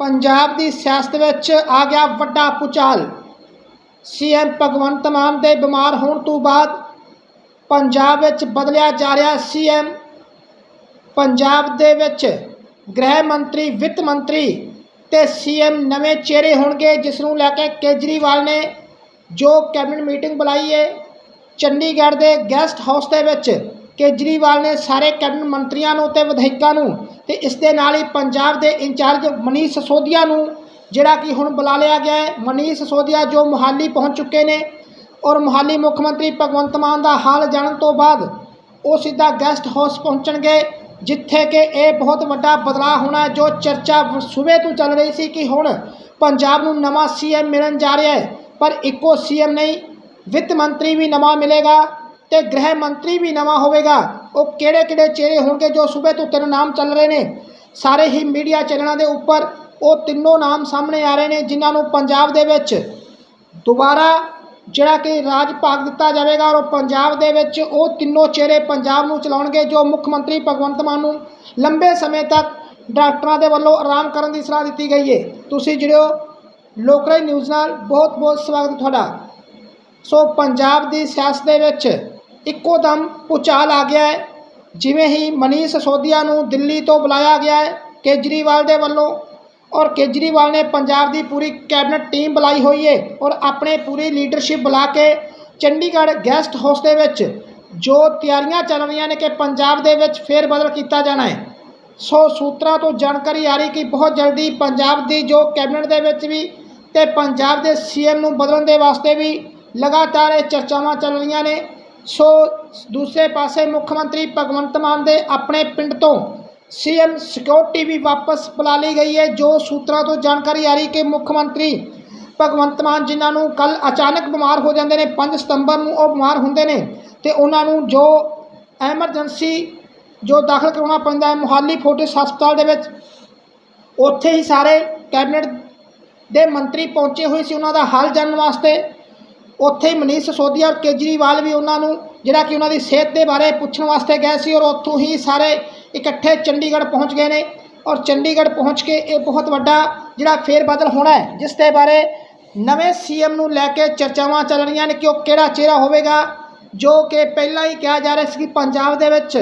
ਪੰਜਾਬ ਦੀ ਸਿਆਸਤ ਵਿੱਚ ਆ ਗਿਆ ਵੱਡਾ ਪੁਚਾਲ। ਸੀਐਮ ਭਗਵੰਤ ਮਾਨ ਦੇ ਬਿਮਾਰ ਹੋਣ ਤੋਂ ਬਾਅਦ ਪੰਜਾਬ ਵਿੱਚ ਬਦਲਿਆ ਜਾ ਰਿਹਾ ਸੀਐਮ ਪੰਜਾਬ ਦੇ ਵਿੱਚ ਗ੍ਰਹਿ ਮੰਤਰੀ, ਵਿੱਤ ਮੰਤਰੀ ਤੇ ਸੀਐਮ ਨਵੇਂ ਚਿਹਰੇ ਹੋਣਗੇ ਜਿਸ ਨੂੰ ਲੈ ਕੇ ਕੇਜਰੀਵਾਲ ਨੇ ਜੋ ਕੈਬਨਿਟ ਮੀਟਿੰਗ ਬੁਲਾਈ ਹੈ ਚੰਡੀਗੜ੍ਹ ਦੇ ਗੈਸਟ ਹਾਊਸ ਦੇ ਵਿੱਚ ਕੇਜਰੀਵਾਲ ਨੇ ਸਾਰੇ ਕੈਬਨਿਟ ਮੰਤਰੀਆਂ ਨੂੰ ਤੇ ਵਿਧਾਇਕਾਂ ਨੂੰ ਤੇ ਇਸ ਦੇ ਨਾਲ ਹੀ ਪੰਜਾਬ ਦੇ ਇੰਚਾਰਜ ਮਨੀਸ਼ ਸਸੋਦੀਆ ਨੂੰ, ਜਿਹੜਾ ਕਿ ਹੁਣ ਬੁਲਾ ਲਿਆ ਗਿਆ ਹੈ, ਮਨੀਸ਼ ਸਸੋਦੀਆ ਜੋ ਮੁਹਾਲੀ ਪਹੁੰਚ ਚੁੱਕੇ ਨੇ ਔਰ ਮੁਹਾਲੀ ਮੁੱਖ ਮੰਤਰੀ ਭਗਵੰਤ ਮਾਨ ਦਾ ਹਾਲ ਜਾਣਨ ਤੋਂ ਬਾਅਦ ਉਹ ਸਿੱਧਾ ਗੈਸਟ ਹਾਊਸ ਪਹੁੰਚਣਗੇ, ਜਿੱਥੇ ਕਿ ਇਹ ਬਹੁਤ ਵੱਡਾ ਬਦਲਾਅ ਹੋਣਾ ਜੋ ਚਰਚਾ ਸੂਬੇ ਤੋਂ ਚੱਲ ਰਹੀ ਸੀ ਕਿ ਹੁਣ ਪੰਜਾਬ ਨੂੰ ਨਵਾਂ ਸੀਐਮ ਮਿਲਣ ਜਾ ਰਿਹਾ ਹੈ, ਪਰ ਇੱਕੋ ਸੀਐਮ ਨਹੀਂ, ਵਿੱਤ ਮੰਤਰੀ ਵੀ ਨਵਾਂ ਮਿਲੇਗਾ। ਤੇ ਗ੍ਰਹਿ ਮੰਤਰੀ ਵੀ ਨਵਾਂ ਹੋਵੇਗਾ। ਉਹ ਕਿਹੜੇ ਕਿਹੜੇ ਚਿਹਰੇ ਹੋਣਗੇ ਜੋ ਸੂਬੇ ਤੋਂ ਤਿੰਨ ਨਾਮ ਚੱਲ ਰਹੇ ਨੇ? ਸਾਰੇ ਹੀ ਮੀਡੀਆ ਚੈਨਲਾਂ ਦੇ ਉੱਪਰ ਉਹ ਤਿੰਨੋਂ ਨਾਮ ਸਾਹਮਣੇ ਆ ਰਹੇ ਨੇ, ਜਿਨ੍ਹਾਂ ਨੂੰ ਪੰਜਾਬ ਦੇ ਵਿੱਚ ਦੁਬਾਰਾ ਜਿਹੜਾ ਕਿ ਰਾਜ ਭਾਗ ਦਿੱਤਾ ਜਾਵੇਗਾ ਔਰ ਪੰਜਾਬ ਦੇ ਵਿੱਚ ਉਹ ਤਿੰਨੋਂ ਚਿਹਰੇ ਪੰਜਾਬ ਨੂੰ ਚਲਾਉਣਗੇ ਜੋ ਮੁੱਖ ਮੰਤਰੀ ਭਗਵੰਤ ਮਾਨ ਨੂੰ ਲੰਬੇ ਸਮੇਂ ਤੱਕ ਡਾਕਟਰਾਂ ਦੇ ਵੱਲੋਂ ਆਰਾਮ ਕਰਨ ਦੀ ਸਲਾਹ ਦਿੱਤੀ ਗਈ ਹੈ ਤੁਸੀਂ ਜਿਹੜੋ ਲੋਕਲ ਨਿਊਜ਼ ਨਾਲ। ਬਹੁਤ ਬਹੁਤ ਸਵਾਗਤ ਤੁਹਾਡਾ। ਸੋ ਪੰਜਾਬ ਦੀ ਸਿਆਸਤ ਦੇ ਵਿੱਚ ਇੱਕੋ ਦਮ ਉਚਾਲ ਆ ਗਿਆ ਹੈ। ਜਿਵੇਂ ਹੀ ਮਨੀਸ਼ ਸੋਧੀਆ ਨੂੰ ਦਿੱਲੀ ਤੋਂ ਬੁਲਾਇਆ ਗਿਆ ਹੈ, ਕੇਜਰੀਵਾਲ ਦੇ ਵੱਲੋਂ, ਔਰ ਕੇਜਰੀਵਾਲ ਨੇ ਪੰਜਾਬ ਦੀ ਪੂਰੀ ਕੈਬਨਿਟ ਟੀਮ ਬੁਲਾਈ ਹੋਈ ਹੈ, ਔਰ ਆਪਣੇ ਪੂਰੀ ਲੀਡਰਸ਼ਿਪ ਬੁਲਾ ਕੇ ਚੰਡੀਗੜ੍ਹ ਗੈਸਟ ਹਾਊਸ ਦੇ ਵਿੱਚ, ਜੋ ਤਿਆਰੀਆਂ ਚੱਲ ਰਹੀਆਂ ਨੇ ਕਿ ਪੰਜਾਬ ਦੇ ਵਿੱਚ ਫੇਰ ਬਦਲ ਕੀਤਾ ਜਾਣਾ ਹੈ। ਸੋ ਸੂਤਰਾਂ ਤੋਂ ਜਾਣਕਾਰੀ ਆ ਰਹੀ ਕਿ ਬਹੁਤ ਜਲਦੀ ਪੰਜਾਬ ਦੀ ਜੋ ਕੈਬਨਿਟ ਦੇ ਵਿੱਚ ਵੀ ਤੇ ਪੰਜਾਬ ਦੇ ਸੀਐਮ ਨੂੰ ਬਦਲਣ ਦੇ ਵਾਸਤੇ ਵੀ ਲਗਾਤਾਰ ਇਹ ਚਰਚਾਵਾਂ ਚੱਲ ਰਹੀਆਂ ਨੇ। ਸੋ ਦੂਸਰੇ ਪਾਸੇ ਮੁੱਖ ਮੰਤਰੀ ਭਗਵੰਤ ਮਾਨ ਦੇ ਆਪਣੇ ਪਿੰਡ ਤੋਂ ਸੀਐਮ ਸਿਕਿਉਰਿਟੀ ਵੀ ਵਾਪਸ ਬੁਲਾ ਲਈ ਗਈ ਹੈ, ਜੋ ਸੂਤਰਾਂ ਤੋਂ ਜਾਣਕਾਰੀ ਆ ਰਹੀ ਕਿ ਮੁੱਖ ਮੰਤਰੀ ਭਗਵੰਤ ਮਾਨ, ਜਿਨ੍ਹਾਂ ਨੂੰ ਕੱਲ ਅਚਾਨਕ ਬਿਮਾਰ ਹੋ ਜਾਂਦੇ ਨੇ 5 ਸਤੰਬਰ ਨੂੰ ਉਹ ਬਿਮਾਰ ਹੁੰਦੇ ਨੇ ਤੇ ਉਹਨਾਂ ਨੂੰ ਜੋ ਐਮਰਜੈਂਸੀ ਜੋ ਦਾਖਲ ਕਰਾਉਣਾ ਪੈਂਦਾ ਹੈ, ਮੁਹਾਲੀ ਫੋਰਟਿਸ ਹਸਪਤਾਲ ਦੇ ਵਿੱਚ, ਉੱਥੇ ਹੀ ਸਾਰੇ ਕੈਬਨਿਟ ਦੇ ਮੰਤਰੀ ਪਹੁੰਚੇ ਹੋਏ ਸੀ, ਉਹਨਾਂ ਦਾ ਹਾਲ ਜਾਣਨ ਵਾਸਤੇ। ਉੱਥੇ ਮਨੀਸ਼ ਸਿਸੋਦੀਆ ਔਰ ਕੇਜਰੀਵਾਲ ਵੀ ਉਹਨਾਂ ਨੂੰ, ਜਿਹੜਾ ਕਿ ਉਹਨਾਂ ਦੀ ਸਿਹਤ ਦੇ ਬਾਰੇ ਪੁੱਛਣ ਵਾਸਤੇ ਗਏ ਸੀ ਔਰ ਉੱਥੋਂ ਹੀ ਸਾਰੇ ਇਕੱਠੇ ਚੰਡੀਗੜ੍ਹ ਪਹੁੰਚ ਗਏ ਨੇ ਔਰ ਚੰਡੀਗੜ੍ਹ ਪਹੁੰਚ ਕੇ ਇਹ ਬਹੁਤ ਵੱਡਾ ਜਿਹੜਾ ਫੇਰ ਬਦਲ ਹੋਣਾ ਹੈ, ਜਿਸ ਦੇ ਬਾਰੇ ਨਵੇਂ ਸੀਐਮ ਨੂੰ ਲੈ ਕੇ ਚਰਚਾਵਾਂ ਚੱਲ ਰਹੀਆਂ ਨੇ ਕਿ ਉਹ ਕਿਹੜਾ ਚਿਹਰਾ ਹੋਵੇਗਾ, ਜੋ ਕਿ ਪਹਿਲਾਂ ਹੀ ਕਿਹਾ ਜਾ ਰਿਹਾ ਸੀ ਕਿ ਪੰਜਾਬ ਦੇ ਵਿੱਚ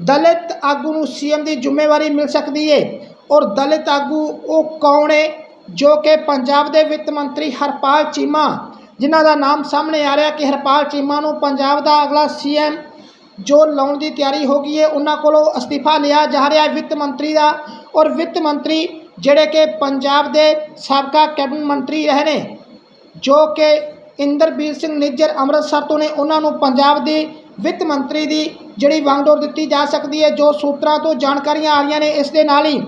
ਦਲਿਤ ਆਗੂ ਨੂੰ ਸੀਐਮ ਦੀ ਜ਼ਿੰਮੇਵਾਰੀ ਮਿਲ ਸਕਦੀ ਹੈ ਔਰ ਦਲਿਤ ਆਗੂ ਉਹ ਕੌਣ ਏ, ਜੋ ਕਿ ਪੰਜਾਬ ਦੇ ਵਿੱਤ ਮੰਤਰੀ ਹਰਪਾਲ ਚੀਮਾ ਜਿਨ੍ਹਾਂ ਦਾ ਨਾਮ ਸਾਹਮਣੇ ਆ ਰਿਹਾ ਕਿ ਹਰਪਾਲ ਚੀਮਾ ਨੂੰ ਪੰਜਾਬ ਦਾ ਅਗਲਾ ਸੀਐਮ ਜੋ ਲਾਉਣ ਦੀ ਤਿਆਰੀ ਹੋ ਗਈ ਹੈ, ਉਹਨਾਂ ਕੋਲੋਂ ਅਸਤੀਫਾ ਲਿਆ ਜਾ ਰਿਹਾ ਵਿੱਤ ਮੰਤਰੀ ਦਾ ਔਰ ਵਿੱਤ ਮੰਤਰੀ ਜਿਹੜੇ ਕਿ ਪੰਜਾਬ ਦੇ ਸਾਬਕਾ ਕੈਬਨਿਟ ਮੰਤਰੀ ਰਹੇ ਨੇ, ਜੋ ਕਿ ਇੰਦਰਬੀਰ ਸਿੰਘ ਨਿੱਜਰ ਅੰਮ੍ਰਿਤਸਰ ਤੋਂ ਨੇ, ਉਹਨਾਂ ਨੂੰ ਪੰਜਾਬ ਦੀ ਵਿੱਤ ਮੰਤਰੀ ਦੀ ਜਿਹੜੀ ਵਾਂਗਡੋਰ ਦਿੱਤੀ ਜਾ ਸਕਦੀ ਹੈ, ਜੋ ਸੂਤਰਾਂ ਤੋਂ ਜਾਣਕਾਰੀਆਂ ਆ ਰਹੀਆਂ ਨੇ। ਇਸ ਦੇ ਨਾਲ ਹੀ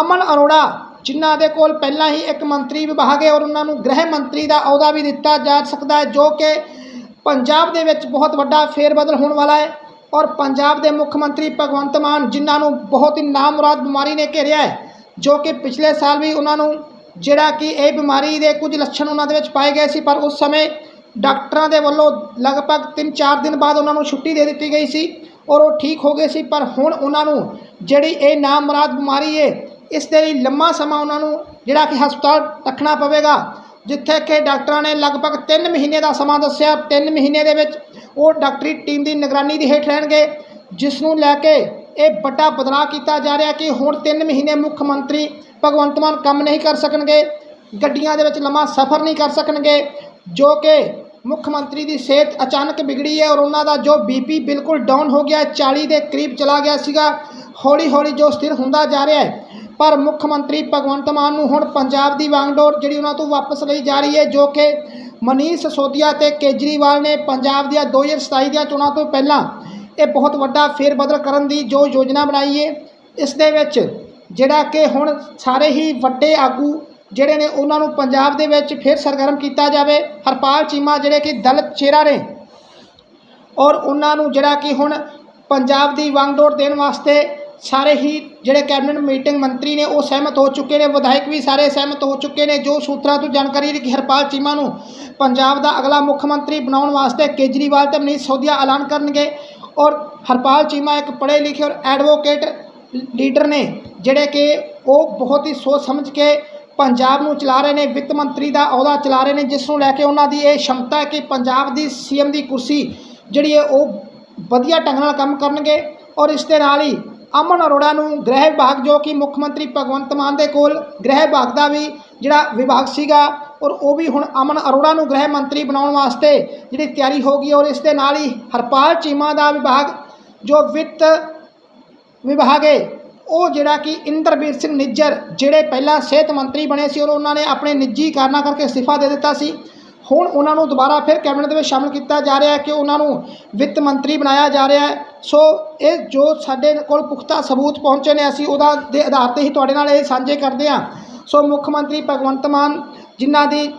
ਅਮਨ ਅਰੋੜਾ ਜਿਨ੍ਹਾਂ ਦੇ ਕੋਲ ਪਹਿਲਾਂ ਹੀ ਇੱਕ ਮੰਤਰੀ ਵਿਭਾਗ ਹੈ ਔਰ ਉਹਨਾਂ ਨੂੰ ਗ੍ਰਹਿ ਮੰਤਰੀ ਦਾ ਅਹੁਦਾ ਵੀ ਦਿੱਤਾ ਜਾ ਸਕਦਾ ਹੈ, ਜੋ ਕਿ ਪੰਜਾਬ ਦੇ ਵਿੱਚ ਬਹੁਤ ਵੱਡਾ ਫੇਰਬਦਲ ਹੋਣ ਵਾਲਾ ਹੈ ਔਰ ਪੰਜਾਬ ਦੇ ਮੁੱਖ ਮੰਤਰੀ ਭਗਵੰਤ ਮਾਨ ਜਿਨ੍ਹਾਂ ਨੂੰ ਬਹੁਤ ਹੀ ਨਾਮੁਰਾਦ ਬਿਮਾਰੀ ਨੇ ਘੇਰਿਆ ਹੈ, ਜੋ ਕਿ ਪਿਛਲੇ ਸਾਲ ਵੀ ਉਹਨਾਂ ਨੂੰ ਜਿਹੜਾ ਕਿ ਇਹ ਬਿਮਾਰੀ ਦੇ ਕੁਝ ਲੱਛਣ ਉਹਨਾਂ ਦੇ ਵਿੱਚ ਪਾਏ ਗਏ ਸੀ, ਪਰ ਉਸ ਸਮੇਂ ਡਾਕਟਰਾਂ ਦੇ ਵੱਲੋਂ ਲਗਭਗ 3-4 ਦਿਨ ਬਾਅਦ ਉਹਨਾਂ ਨੂੰ ਛੁੱਟੀ ਦੇ ਦਿੱਤੀ ਗਈ ਸੀ ਔਰ ਉਹ ਠੀਕ ਹੋ ਗਏ ਸੀ, ਪਰ ਹੁਣ ਉਹਨਾਂ ਨੂੰ ਜਿਹੜੀ ਇਹ ਨਾਮੁਰਾਦ ਬਿਮਾਰੀ ਹੈ ਇਸ ਦੇ ਲਈ ਲੰਮਾ ਸਮਾਂ ਉਹਨਾਂ ਨੂੰ ਜਿਹੜਾ ਕਿ ਹਸਪਤਾਲ ਰੱਖਣਾ ਪਵੇਗਾ, ਜਿੱਥੇ ਕਿ ਡਾਕਟਰਾਂ ਨੇ ਲਗਭਗ 3 ਮਹੀਨੇ ਦਾ ਸਮਾਂ ਦੱਸਿਆ। 3 ਮਹੀਨੇ ਦੇ ਵਿੱਚ ਉਹ ਡਾਕਟਰੀ ਟੀਮ ਦੀ ਨਿਗਰਾਨੀ ਦੇ ਹੇਠ ਰਹਿਣਗੇ ਜਿਸ ਨੂੰ ਲੈ ਕੇ ਇਹ ਵੱਡਾ ਬਦਲਾਅ ਕੀਤਾ ਜਾ ਰਿਹਾ ਕਿ ਹੁਣ 3 ਮਹੀਨੇ ਮੁੱਖ ਮੰਤਰੀ ਭਗਵੰਤ ਮਾਨ ਕੰਮ ਨਹੀਂ ਕਰ ਸਕਣਗੇ, ਗੱਡੀਆਂ ਦੇ ਵਿੱਚ ਲੰਮਾ ਸਫ਼ਰ ਨਹੀਂ ਕਰ ਸਕਣਗੇ, ਜੋ ਕਿ ਮੁੱਖ ਮੰਤਰੀ ਦੀ ਸਿਹਤ ਅਚਾਨਕ ਵਿਗੜੀ ਹੈ ਔਰ ਉਹਨਾਂ ਦਾ ਜੋ ਬੀਪੀ ਬਿਲਕੁਲ ਡਾਊਨ ਹੋ ਗਿਆ ਹੈ 40 ਦੇ ਕਰੀਬ ਚਲਾ ਗਿਆ ਸੀਗਾ। ਹੌਲੀ ਹੌਲੀ ਜੋ ਸਥਿਰ ਹੁੰਦਾ ਜਾ ਰਿਹਾ ਹੈ ਪਰ ਮੁੱਖ ਮੰਤਰੀ ਭਗਵੰਤ ਮਾਨ ਨੂੰ ਹੁਣ ਪੰਜਾਬ ਦੀ ਵਾਂਗਡੋਰ ਜਿਹੜੀ ਉਹਨਾਂ ਤੋਂ ਵਾਪਸ ਲਈ ਜਾ ਰਹੀ ਹੈ, ਜੋ ਕਿ ਮਨੀਸ਼ ਸੋਧੀਆ ਤੇ ਕੇਜਰੀਵਾਲ ਨੇ ਪੰਜਾਬ ਦੀਆਂ 2027 ਦੀਆਂ ਚੋਣਾਂ ਤੋਂ ਪਹਿਲਾਂ ਇਹ ਬਹੁਤ ਵੱਡਾ ਫੇਰ ਬਦਲ ਕਰਨ ਦੀ ਜੋ ਯੋਜਨਾ ਬਣਾਈ ਹੈ, ਇਸ ਦੇ ਵਿੱਚ ਜਿਹੜਾ ਕਿ ਹੁਣ ਸਾਰੇ ਹੀ ਵੱਡੇ ਆਗੂ ਜਿਹੜੇ ਨੇ ਉਹਨਾਂ ਨੂੰ ਪੰਜਾਬ ਦੇ ਵਿੱਚ ਫਿਰ ਸਰਗਰਮ ਕੀਤਾ ਜਾਵੇ। ਹਰਪਾਲ ਚੀਮਾ ਜਿਹੜੇ ਕਿ ਦਲਿਤ ਚਿਹਰਾ ਨੇ ਔਰ ਉਹਨਾਂ ਨੂੰ ਜਿਹੜਾ ਕਿ ਹੁਣ ਪੰਜਾਬ ਦੀ ਵਾਂਗਡੋਰ ਦੇਣ ਵਾਸਤੇ ਸਾਰੇ ਹੀ ਜਿਹੜੇ ਕੈਬਨਿਟ ਮੀਟਿੰਗ ਮੰਤਰੀ ਨੇ ਉਹ ਸਹਿਮਤ ਹੋ ਚੁੱਕੇ ਨੇ, ਵਿਧਾਇਕ ਵੀ ਸਾਰੇ ਸਹਿਮਤ ਹੋ ਚੁੱਕੇ ਨੇ, ਜੋ ਸੂਤਰਾਂ ਤੋਂ ਜਾਣਕਾਰੀ ਹੈ ਕਿ ਹਰਪਾਲ ਚੀਮਾ ਨੂੰ ਪੰਜਾਬ ਦਾ ਅਗਲਾ ਮੁੱਖ ਮੰਤਰੀ ਬਣਾਉਣ ਵਾਸਤੇ ਕੇਜਰੀਵਾਲ ਤੇ ਮਨੀਸ਼ ਸੋਧੀਆ ਐਲਾਨ ਕਰਨਗੇ ਔਰ ਹਰਪਾਲ ਚੀਮਾ ਇੱਕ ਪੜ੍ਹੇ ਲਿਖੇ ਔਰ ਐਡਵੋਕੇਟ ਲੀਡਰ ਨੇ, ਜਿਹੜੇ ਕਿ ਉਹ ਬਹੁਤ ਹੀ ਸੋਚ ਸਮਝ ਕੇ ਪੰਜਾਬ ਨੂੰ ਚਲਾ ਰਹੇ ਨੇ, ਵਿੱਤ ਮੰਤਰੀ ਦਾ ਅਹੁਦਾ ਚਲਾ ਰਹੇ ਨੇ, ਜਿਸ ਨੂੰ ਲੈ ਕੇ ਉਹਨਾਂ ਦੀ ਇਹ ਸ਼ਮਤਾ ਹੈ ਕਿ ਪੰਜਾਬ ਦੀ ਸੀਐਮ ਦੀ ਕੁਰਸੀ ਜਿਹੜੀ ਹੈ ਉਹ ਵਧੀਆ ਢੰਗ ਨਾਲ ਕੰਮ ਕਰਨਗੇ ਔਰ ਇਸ ਦੇ ਨਾਲ ਹੀ ਅਮਨ ਅਰੋੜਾ ਨੂੰ ਗ੍ਰਹਿ ਵਿਭਾਗ ਜੋ ਕਿ ਮੁੱਖ ਮੰਤਰੀ ਭਗਵੰਤ ਮਾਨ ਦੇ ਕੋਲ ਗ੍ਰਹਿ ਵਿਭਾਗ ਦਾ ਵੀ ਜਿਹੜਾ ਵਿਭਾਗ ਸੀਗਾ ਔਰ ਉਹ ਵੀ ਹੁਣ ਅਮਨ ਅਰੋੜਾ ਨੂੰ ਗ੍ਰਹਿ ਮੰਤਰੀ ਬਣਾਉਣ ਵਾਸਤੇ ਜਿਹੜੀ ਤਿਆਰੀ ਹੋ ਗਈ ਔਰ ਇਸ ਦੇ ਨਾਲ ਹੀ ਹਰਪਾਲ ਚੀਮਾ ਦਾ ਵਿਭਾਗ ਜੋ ਵਿੱਤ ਵਿਭਾਗ ਹੈ, ਉਹ ਜਿਹੜਾ ਕਿ ਇੰਦਰਬੀਰ ਸਿੰਘ ਨਿੱਜਰ ਜਿਹੜੇ ਪਹਿਲਾਂ ਸਿਹਤ ਮੰਤਰੀ ਬਣੇ ਸੀ ਔਰ ਉਹਨਾਂ ਨੇ ਆਪਣੇ ਨਿੱਜੀ ਕਾਰਨਾਂ ਕਰਕੇ ਅਸਤੀਫਾ ਦੇ ਦਿੱਤਾ ਸੀ। ਹੁਣ ਉਹਨਾਂ ਨੂੰ ਦੁਬਾਰਾ ਫਿਰ ਕੈਬਨਿਟ ਦੇ ਵਿੱਚ ਸ਼ਾਮਲ ਕੀਤਾ ਜਾ ਰਿਹਾ ਹੈ ਕਿ ਉਹਨਾਂ ਨੂੰ ਵਿੱਤ ਮੰਤਰੀ ਬਣਾਇਆ ਜਾ ਰਿਹਾ ਹੈ। ਸੋ ਇਹ ਜੋ ਸਾਡੇ ਕੋਲ ਪੁਖਤਾ ਸਬੂਤ ਪਹੁੰਚੇ ਨੇ, ਅਸੀਂ ਉਹਦਾ ਦੇ ਆਧਾਰ ਤੇ ਹੀ ਤੁਹਾਡੇ ਨਾਲ ਇਹ ਸਾਂਝੇ ਕਰਦੇ ਹਾਂ। ਸੋ ਮੁੱਖ ਮੰਤਰੀ ਭਗਵੰਤ ਮਾਨ, ਜਿਨ੍ਹਾਂ ਦੀ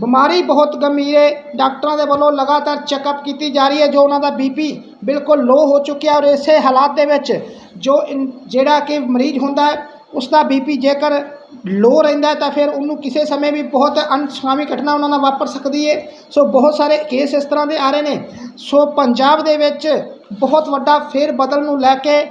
ਬਿਮਾਰੀ ਬਹੁਤ ਗੰਭੀਰ ਹੈ, ਡਾਕਟਰਾਂ ਦੇ ਵੱਲੋਂ ਲਗਾਤਾਰ ਚੈੱਕਅਪ ਕੀਤੀ ਜਾ ਰਹੀ ਹੈ, ਜੋ ਉਹਨਾਂ ਦਾ ਬੀਪੀ ਬਿਲਕੁਲ ਲੋ ਹੋ ਚੁੱਕਿਆ ਔਰ ਇਸੇ ਹਾਲਾਤ ਦੇ ਵਿੱਚ ਜੋ ਇਨ- ਜਿਹੜਾ ਕਿ ਮਰੀਜ਼ ਹੁੰਦਾ ਹੈ ਉਸ ਦਾ ਬੀਪੀ ਜੇਕਰ ਲੋ ਰਹਿੰਦਾ ਤਾਂ ਫਿਰ ਉਹਨੂੰ ਕਿਸੇ ਸਮੇਂ ਵੀ ਬਹੁਤ ਅਨਸੁਖਾਵੀ ਘਟਨਾ ਉਹਨਾਂ ਨਾਲ ਵਾਪਰ ਸਕਦੀ ਹੈ। ਸੋ ਬਹੁਤ ਸਾਰੇ ਕੇਸ ਇਸ ਤਰ੍ਹਾਂ ਦੇ ਆ ਰਹੇ ਨੇ। ਸੋ ਪੰਜਾਬ ਦੇ ਵਿੱਚ ਬਹੁਤ ਵੱਡਾ ਫੇਰ ਬਦਲ ਨੂੰ ਲੈ ਕੇ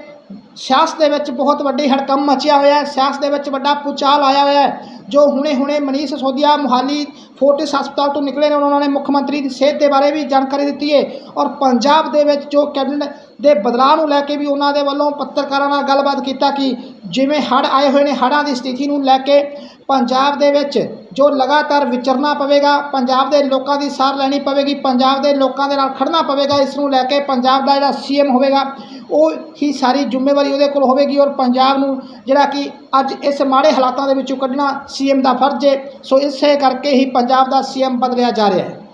ਸਿਆਸਤ ਦੇ ਵਿੱਚ ਬਹੁਤ ਵੱਡੀ ਹੜਕੰਮ ਮਚਿਆ ਹੋਇਆ ਹੈ। ਸਿਆਸਤ ਦੇ ਵਿੱਚ ਵੱਡਾ ਪੁਚਾਲ ਆਇਆ ਹੋਇਆ ਹੈ, ਜੋ ਹੁਣੇ ਹੁਣੇ ਮਨੀਸ਼ ਸੋਧੀਆ ਮੁਹਾਲੀ ਫੋਰਟਿਸ ਹਸਪਤਾਲ ਤੋਂ ਨਿਕਲੇ ਨੇ ਉਹਨਾਂ ਨੇ ਮੁੱਖ ਮੰਤਰੀ ਦੀ ਸਿਹਤ ਦੇ ਬਾਰੇ ਵੀ ਜਾਣਕਾਰੀ ਦਿੱਤੀ ਹੈ। ਔਰ ਪੰਜਾਬ ਦੇ ਵਿੱਚ ਜੋ ਕੈਬਨਿਟ ਦੇ ਬਦਲਾਅ ਨੂੰ ਲੈ ਕੇ ਵੀ ਉਹਨਾਂ ਦੇ ਵੱਲੋਂ ਪੱਤਰਕਾਰਾਂ ਨਾਲ ਗੱਲਬਾਤ ਕੀਤਾ ਕਿ ਜਿਵੇਂ ਹੜ੍ਹ ਆਏ ਹੋਏ ਨੇ, ਹੜ੍ਹਾਂ ਦੀ ਸਥਿਤੀ ਨੂੰ ਲੈ ਕੇ ਪੰਜਾਬ ਦੇ ਵਿੱਚ ਜੋ ਲਗਾਤਾਰ ਵਿਚਰਨਾ ਪਵੇਗਾ, ਪੰਜਾਬ ਦੇ ਲੋਕਾਂ ਦੀ ਸਾਰ ਲੈਣੀ ਪਵੇਗੀ, ਪੰਜਾਬ ਦੇ ਲੋਕਾਂ ਦੇ ਨਾਲ ਖੜਨਾ ਪਵੇਗਾ, ਇਸ ਨੂੰ ਲੈ ਕੇ ਪੰਜਾਬ ਦਾ ਜਿਹੜਾ ਸੀਐਮ ਹੋਵੇਗਾ ਉਹ ਹੀ ਸਾਰੀ ਜ਼ਿੰਮੇਵਾਰੀ ਉਹਦੇ ਕੋਲ ਹੋਵੇਗੀ ਔਰ ਪੰਜਾਬ ਨੂੰ ਜਿਹੜਾ ਕਿ ਅੱਜ ਇਸ ਮਾੜੇ ਹਾਲਾਤਾਂ ਦੇ ਵਿੱਚੋਂ ਕੱਢਣਾ ਸੀਐਮ ਦਾ ਫਰਜ਼ ਹੈ। ਸੋ ਇਸੇ ਕਰਕੇ ਹੀ ਪੰਜਾਬ ਦਾ ਸੀਐਮ ਬਦਲਿਆ ਜਾ ਰਿਹਾ ਹੈ।